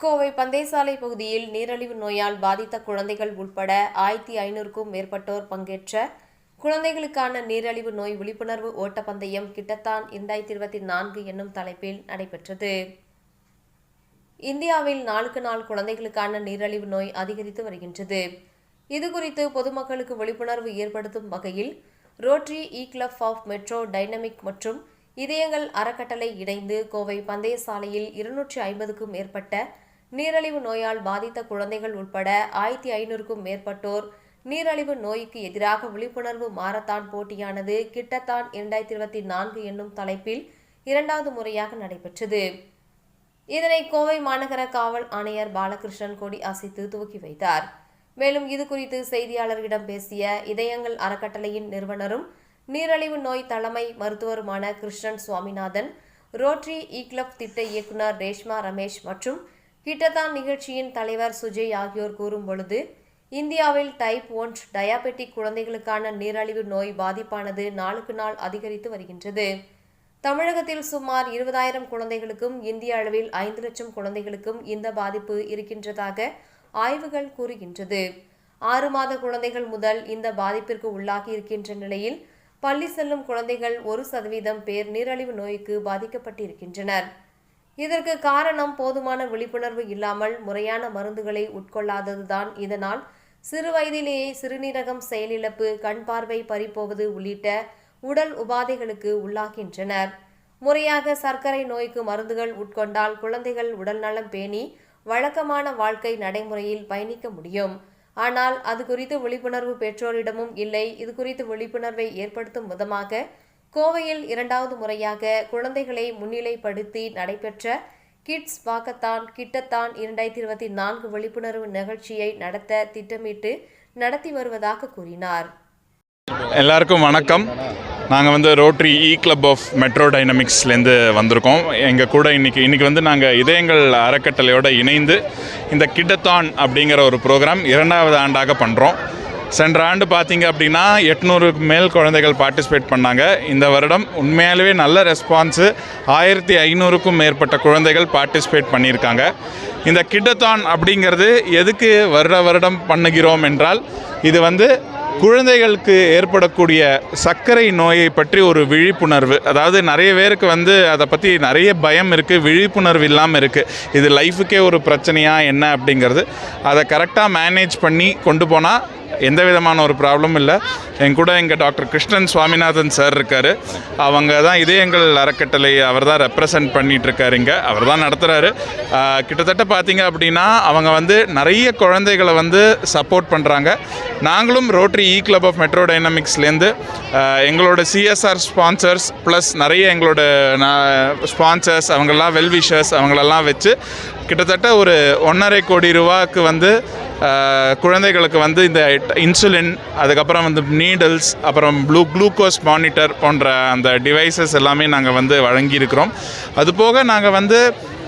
கோவை பந்தேசாலை பகுதியில் நீரழிவு நோயால் பாதித்த குழந்தைகள் உட்பட ஆயிரத்தி ஐநூறுக்கும் மேற்பட்டோர் பங்கேற்ற குழந்தைகளுக்கான நீரழிவு நோய் விழிப்புணர்வு ஓட்டப்பந்தயம் கிட்டத்தான் இரண்டாயிரத்தி இருபத்தி நான்கு என்னும் தலைப்பில் நடைபெற்றது. இந்தியாவில் நாளுக்கு நாள் குழந்தைகளுக்கான நீரழிவு நோய் அதிகரித்து வருகின்றது. இதுகுறித்து பொதுமக்களுக்கு விழிப்புணர்வு ஏற்படுத்தும் வகையில் rotary e club of metro dynamic மற்றும் இதயங்கள் அறக்கட்டளை இணைந்து கோவை பந்தய சாலையில் இருநூற்றி ஐம்பதுக்கும் மேற்பட்ட நீரழிவு நோயால் பாதித்த குழந்தைகள் உட்பட ஆயிரத்தி ஐநூறுக்கும் மேற்பட்டோர் நீரழிவு நோய்க்கு எதிராக விழிப்புணர்வு மாரத்தான் போட்டியானது கிட்டத்தான் இரண்டாயிரத்தி இருபத்தி நான்கு என்னும் தலைப்பில் இரண்டாவது முறையாக நடைபெற்றது. இதனை கோவை மாநகர காவல் ஆணையர் பாலகிருஷ்ணன் கொடி அசைத்து துவக்கி வைத்தார். மேலும் இது குறித்து செய்தியாளர்களிடம் பேசிய இதயங்கள் அறக்கட்டளையின் நிறுவனரும் நீரழிவு நோய் தலைமை மருத்துவருமான Krishnan Swaminathan rotary e club திட்ட இயக்குனர் ரேஷ்மா ரமேஷ் மற்றும் கிட்டத்தான் நிகழ்ச்சியின் தலைவர் சுஜய் ஆகியோர் கூறும் பொழுது இந்தியாவில் டைப் ஒன் டயாபெட்டிக் குழந்தைகளுக்கான நீரழிவு நோய் பாதிப்பானது நாளுக்கு நாள் அதிகரித்து வருகின்றது. தமிழகத்தில் சுமார் இருபதாயிரம் குழந்தைகளுக்கும் இந்திய அளவில் ஐந்து லட்சம் குழந்தைகளுக்கும் இந்த பாதிப்பு இருக்கின்றதாக ஆய்வுகள் கூறுகின்றது. ஆறு மாத குழந்தைகள் முதல் இந்த பாதிப்பிற்கு உள்ளாகி இருக்கின்ற நிலையில் பள்ளி செல்லும் குழந்தைகள் ஒரு சதவீதம் பேர் நீரழிவு நோய்க்கு பாதிக்கப்பட்டிருக்கின்றனர். இதற்கு காரணம் போதுமான விழிப்புணர்வு இல்லாமல் முறையான மருந்துகளை உட்கொள்ளாததுதான். இதனால் சிறு வயதிலேயே சிறுநீரகம் செயலிழப்பு கண் பார்வை பறிப்போவது உள்ளிட்ட உடல் உபாதைகளுக்கு உள்ளாகின்றனர். முறையாக சர்க்கரை நோய்க்கு மருந்துகள் உட்கொண்டால் குழந்தைகள் உடல்நலம் பேணி வழக்கமான வாழ்க்கை நடைமுறையில் பயணிக்க முடியும். ஆனால் அது குறித்து விழிப்புணர்வு பெற்றோரிடமும் இல்லை. இது குறித்து விழிப்புணர்வை ஏற்படுத்தும் விதமாக கோவையில் இரண்டாவது முறையாக குழந்தைகளை முன்னிலைப்படுத்தி நடைபெற்ற கிட்ஸ் வாக்கத்தான் கிட்டத்தான் இரண்டாயிரத்தி இருபத்தி நான்கு விழிப்புணர்வு நிகழ்ச்சியை நடத்த திட்டமிட்டு நடத்தி வருவதாக கூறினார். எல்லாருக்கும் வணக்கம். நாங்கள் வந்து rotary e club of metro டைனமிக்ஸ்லேருந்து வந்திருக்கோம். எங்கள் கூட இன்றைக்கி இன்றைக்கி வந்து நாங்கள் இதயங்கள் அறக்கட்டளையோடு இணைந்து இந்த கிட்டத்தான் அப்படிங்கிற ஒரு ப்ரோக்ராம் இரண்டாவது ஆண்டாக பண்ணுறோம் சென்ற ஆண்டு பார்த்தீங்க அப்படின்னா எட்நூறுக்கு மேல் குழந்தைகள் பார்ட்டிசிபேட் பண்ணாங்க. இந்த வருடம் உண்மையாலுமே நல்ல ரெஸ்பான்ஸு ஆயிரத்தி ஐநூறுக்கும் மேற்பட்ட குழந்தைகள் பார்ட்டிசிபேட் பண்ணியிருக்காங்க. இந்த கிட்டத்தான் அப்படிங்கிறது எதுக்கு வருட வருடம் பண்ணுகிறோம் என்றால் இது வந்து குழந்தைகளுக்கு ஏற்படக்கூடிய சர்க்கரை நோயை பற்றி ஒரு விழிப்புணர்வு. அதாவது நிறைய பேருக்கு வந்து அதை பற்றி நிறைய பயம் இருக்குது விழிப்புணர்வு இல்லாமல் இருக்குது இது லைஃபுக்கே ஒரு பிரச்சனையாக என்ன அப்படிங்கிறது அதை கரெக்டாக மேனேஜ் பண்ணி கொண்டு போனால் எந்த விதமான ஒரு ப்ராப்ளமும் இல்லை. என் கூட எங்கள் டாக்டர் கிருஷ்ணன் சுவாமிநாதன் சார் இருக்கார். அவங்க தான் இதயங்கள் அறக்கட்டளை அவர் தான் ரெப்ரசன்ட் பண்ணிட்டு இருக்காரு இங்கே. அவர் தான் நடத்துகிறாரு கிட்டத்தட்ட பார்த்தீங்க அப்படின்னா அவங்க வந்து நிறைய குழந்தைகளை வந்து சப்போர்ட் பண்ணுறாங்க நாங்களும் rotary e club of metro டைனமிக்ஸ்லேருந்து எங்களோட சிஎஸ்ஆர் ஸ்பான்சர்ஸ் ப்ளஸ் நிறைய எங்களோட ஸ்பான்சர்ஸ் அவங்களெல்லாம் வெல்விஷர்ஸ் அவங்களெல்லாம் வச்சு கிட்டத்தட்ட ஒரு ஒன்றரை கோடி ரூபாய்க்கு வந்து குழந்தைகளுக்கு வந்து இந்த இன்சுலின் அதுக்கப்புறம் வந்து நீடல்ஸ் அப்புறம் ப்ளூ குளுக்கோஸ் மானிட்டர் போன்ற அந்த டிவைசஸ் எல்லாமே நாங்கள் வந்து வழங்கியிருக்கிறோம். அதுபோக நாங்கள் வந்து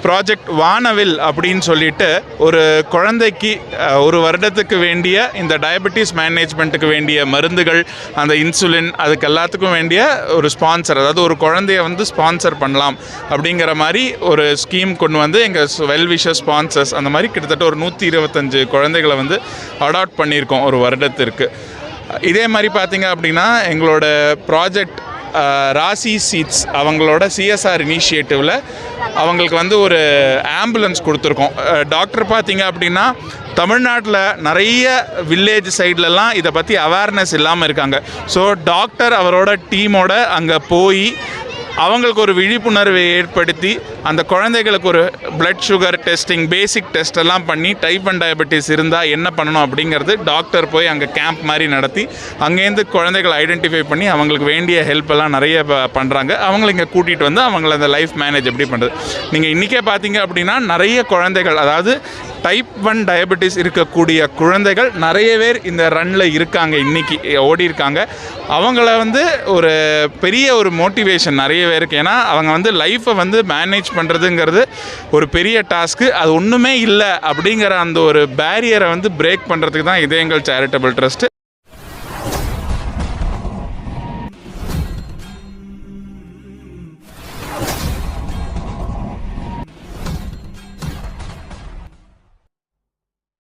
ப்ராஜெக்ட் வானவில் அப்படின்னு சொல்லிட்டு ஒரு குழந்தைக்கு ஒரு வருடத்துக்கு வேண்டிய இந்த டயபெட்டிஸ் மேனேஜ்மெண்ட்டுக்கு வேண்டிய மருந்துகள் அந்த இன்சுலின் அதுக்கு எல்லாத்துக்கும் வேண்டிய ஒரு ஸ்பான்சர் அதாவது ஒரு குழந்தைய வந்து ஸ்பான்சர் பண்ணலாம் அப்படிங்கிற மாதிரி ஒரு ஸ்கீம் கொண்டு வந்து எங்கள் வெல்விஷர் ஸ்பான்சர்ஸ் அந்த மாதிரி கிட்டத்தட்ட ஒரு நூற்றி இருபத்தஞ்சு குழந்தைகளை வந்து அடாப்ட் பண்ணியிருக்கோம் ஒரு வருடத்திற்கு. இதே மாதிரி பார்த்தீங்க அப்படின்னா எங்களோட ப்ராஜெக்ட் ராசி சீட்ஸ் அவங்களோட சிஎஸ்ஆர் இனிஷியேட்டிவில் அவங்களுக்கு வந்து ஒரு ஆம்புலன்ஸ் கொடுத்துருக்கோம். டாக்டர் பார்த்தீங்க அப்படின்னா தமிழ்நாட்டில் நிறைய வில்லேஜ் சைட்லலாம் இதை பற்றி அவேர்னஸ் இல்லாமல் இருக்காங்க. ஸோ டாக்டர் அவரோட டீமோட அங்கே போய் அவங்களுக்கு ஒரு விழிப்புணர்வை ஏற்படுத்தி அந்த குழந்தைகளுக்கு ஒரு blood sugar testing basic test எல்லாம் பண்ணி டைப் அண்ட் டயபெட்டிஸ் இருந்தால் என்ன பண்ணணும் அப்படிங்கிறது டாக்டர் போய் அங்கே கேம்ப் மாதிரி நடத்தி அங்கேருந்து குழந்தைகளை ஐடென்டிஃபை பண்ணி அவங்களுக்கு வேண்டிய ஹெல்ப் எல்லாம் நிறைய பண்ணுறாங்க அவங்கள இங்கே கூட்டிகிட்டு வந்து அவங்கள அந்த லைஃப் மேனேஜ் எப்படி பண்ணுறது நீங்கள் இன்றைக்கே பார்த்தீங்க அப்படின்னா நிறைய குழந்தைகள் அதாவது டைப் ஒன் டயபெட்டிஸ் இருக்கக்கூடிய குழந்தைகள் நிறைய பேர் இந்த ரன்னில் இருக்காங்க இன்னைக்கு ஓடி இருக்காங்க. அவங்கள வந்து ஒரு பெரிய ஒரு மோட்டிவேஷன் நிறைய பேருக்கு. ஏன்னா அவங்க வந்து லைஃப்பை வந்து மேனேஜ் பண்ணுறதுங்கிறது ஒரு பெரிய டாஸ்க்கு. அது ஒன்றுமே இல்லை அப்படிங்கிற அந்த ஒரு பேரியரை வந்து பிரேக் பண்ணுறதுக்கு தான் இதயங்கள் சேரிட்டபிள் ட்ரஸ்ட்டு